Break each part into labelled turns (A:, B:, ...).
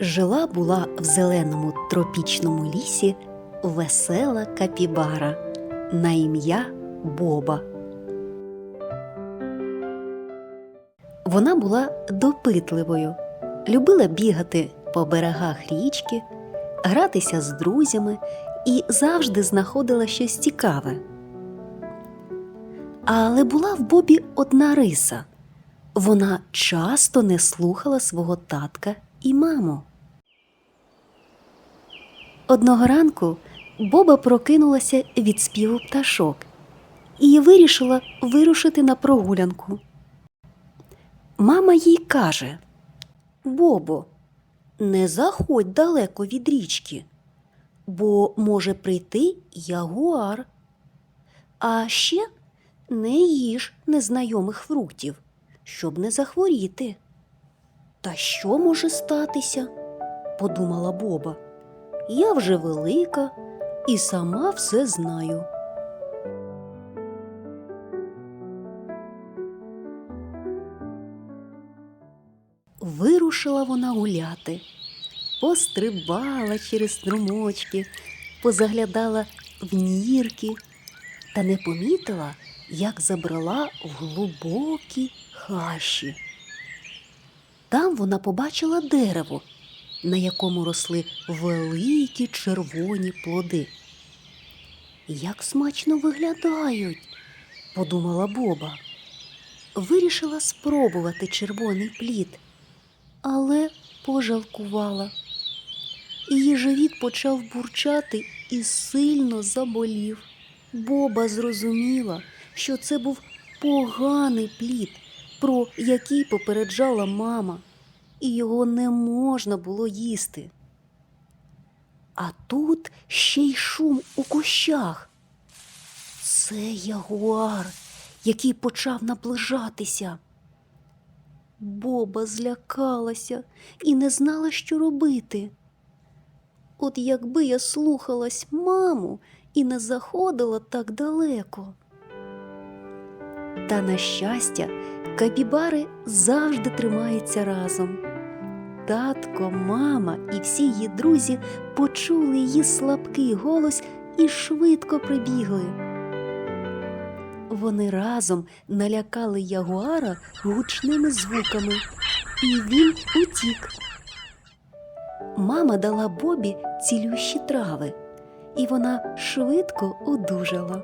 A: Жила була в зеленому тропічному лісі весела капібара на ім'я Боба. Вона була допитливою, любила бігати по берегах річки, гратися з друзями і завжди знаходила щось цікаве. Але була в Бобі одна риса. Вона часто не слухала свого татка і маму. Одного ранку Боба прокинулася від співу пташок і вирішила вирушити на прогулянку. Мама їй каже: Бобо, не заходь далеко від річки, бо може прийти ягуар. А ще не їж незнайомих фруктів, щоб не захворіти. Та що може статися? подумала Боба. Я вже велика і сама все знаю. Вирушила вона гуляти, пострибала через струмочки, позаглядала в нірки та не помітила, як забрала в глибокі хащі. Там вона побачила дерево, на якому росли великі червоні плоди. Як смачно виглядають, подумала Боба. Вирішила спробувати червоний плід, але пожалкувала. Її живіт почав бурчати і сильно заболів. Боба зрозуміла, що це був поганий плід, про який попереджала мама, і його не можна було їсти. А тут ще й шум у кущах. Це ягуар, який почав наближатися. Боба злякалася і не знала, що робити. От якби я слухалась маму і не заходила так далеко. Та, на щастя, капібари завжди тримаються разом. Татко, мама і всі її друзі почули її слабкий голос і швидко прибігли. Вони разом налякали ягуара гучними звуками, і він утік. Мама дала Бобі цілющі трави, і вона швидко одужала.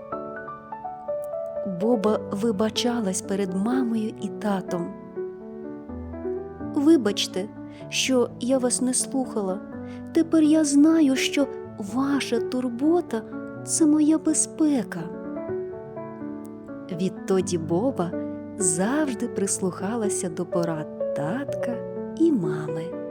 A: Боба вибачалась перед мамою і татом. Вибачте, що я вас не слухала. Тепер я знаю, що ваша турбота це моя безпека. Відтоді Боба завжди прислухалася до порад татка і мами.